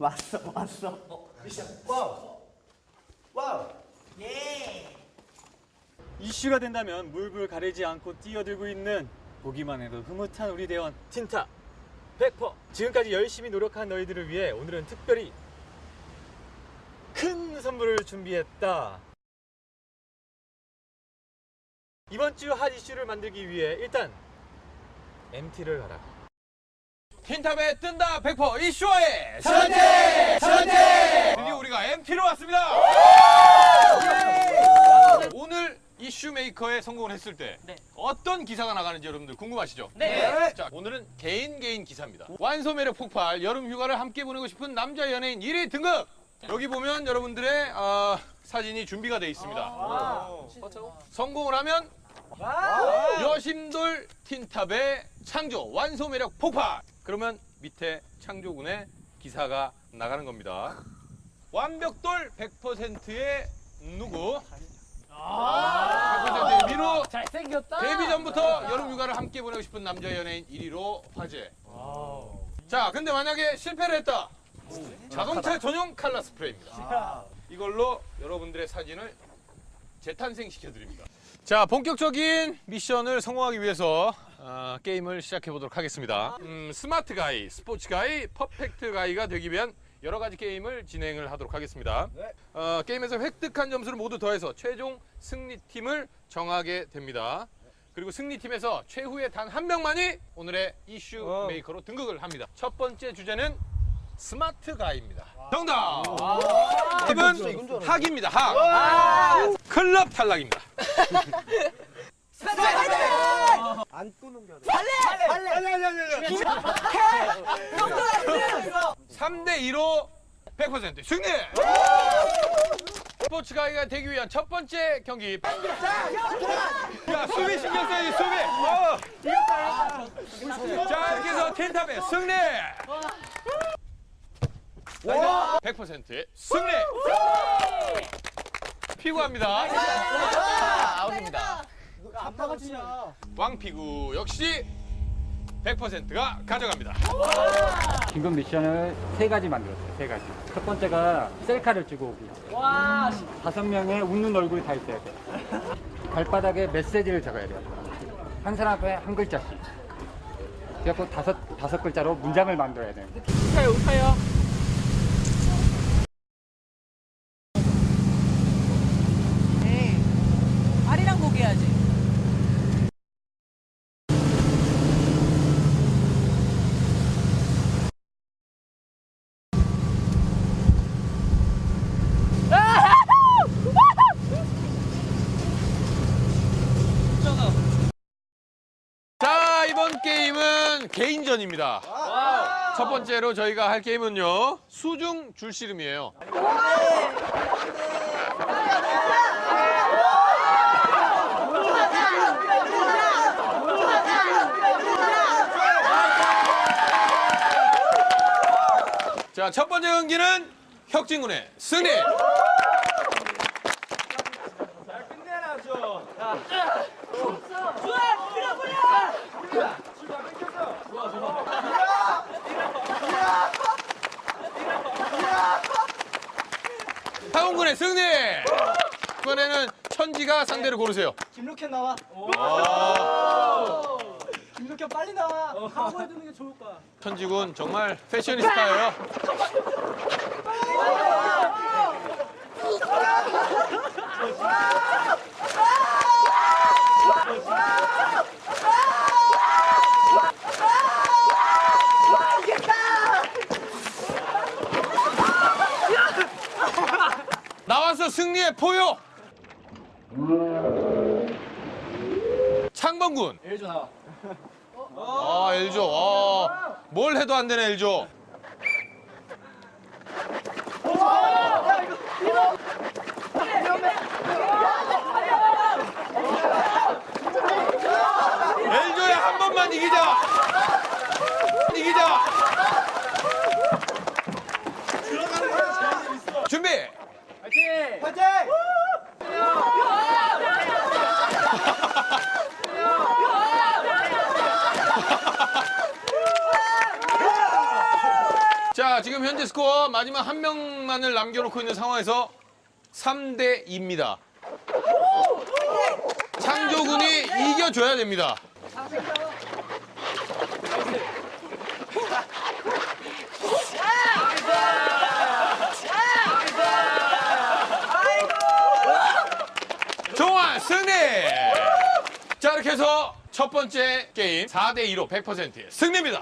왔어 왔어. 와우. 와우. 이슈가 된다면 물불 가리지 않고 뛰어들고 있는 보기만 해도 흐뭇한 우리 대원. 틴타 100% 지금까지 열심히 노력한 너희들을 위해 오늘은 특별히 큰 선물을 준비했다. 이번 주 핫 이슈를 만들기 위해 일단 MT를 가라 틴탑에 뜬다 100% 이슈어의 선제! 선제! 드디어 우리가 MT로 왔습니다. 오늘 이슈 메이커에 성공을 했을 때 어떤 기사가 나가는지 여러분들 궁금하시죠? 네. 자, 오늘은 개인 개인 기사입니다. 완소 매력 폭발 여름 휴가를 함께 보내고 싶은 남자 연예인 1위 등급. 여기 보면 여러분들의 어, 사진이 준비가 되어 있습니다. 성공을 하면 여심돌 틴탑의 창조 완소 매력 폭발. 그러면 밑에 창조군의 기사가 나가는 겁니다. 완벽돌 100%의 누구? 100%의 민호. 잘생겼다. 데뷔 전부터 여름 휴가를 함께 보내고 싶은 남자 연예인 1위로 화제. 자, 근데 만약에 실패를 했다. 자동차 전용 칼라 스프레이입니다. 이걸로 여러분들의 사진을 재탄생시켜 드립니다. 자, 본격적인 미션을 성공하기 위해서 어, 게임을 시작해 보도록 하겠습니다. 음, 스마트 가이, 스포츠 가이, 퍼펙트 가이가 되기 위한 여러 가지 게임을 진행을 하도록 하겠습니다. 어, 게임에서 획득한 점수를 모두 더해서 최종 승리팀을 정하게 됩니다. 그리고 승리팀에서 최후의 단 한 명만이 오늘의 이슈 메이커로 등극을 합니다. 첫 번째 주제는 스마트 가이입니다. 정답! 답은 학입니다. 학. 클럽 탈락입니다. 안 꾸는 게 3대 2로 100% 승리! 스포츠 가이가 되기 위한 첫 번째 경기. 야, 수비 신경 써야지, 수비! 어. 자, 이렇게 해서 틴탑의 승리! 100%의 승리! 피구합니다. 아웃입니다. 아빠가 치냐? 왕피구 역시 100%가 가져갑니다. 긴급 미션을 세 가지 만들었어요. 세 가지. 첫 번째가 셀카를 찍어 오기. 와, 다섯 명의 웃는 얼굴이 다 있어야 돼. 발바닥에 메시지를 적어야 돼요. 한 사람 앞에 한 글자씩. 그래갖고 다섯 다섯 글자로 문장을 만들어야 돼요. 웃어요, 웃어요. 에이, 아리랑 곡 해야지. 게임은 개인전입니다. 첫 번째로 저희가 할 게임은요. 수중 줄씨름이에요. 자, 첫 번째 경기는 혁진군의 승리. 황원군의 승리. 이번에는 천지가 상대를 고르세요. 김lok현 나와. 김lok현 빨리 나와. 하고 해두는 게 좋을 거야. 천지군 정말 패셔니스타예요. 나와 서 승리의 포효. 창범군. 엘조 나와. 아, 엘조. 아, 뭘 해도 안 되네, 엘조. 엘조야, 한 번만. 이기자. 준비. 자, 지금 현재 스코어 마지막 한 명만을 남겨놓고 있는 상황에서 3대 2입니다. 창조군이 이겨줘야 됩니다. 종환 승리! 자 이렇게 해서 첫 번째 게임 4대 2로 100% 승리입니다.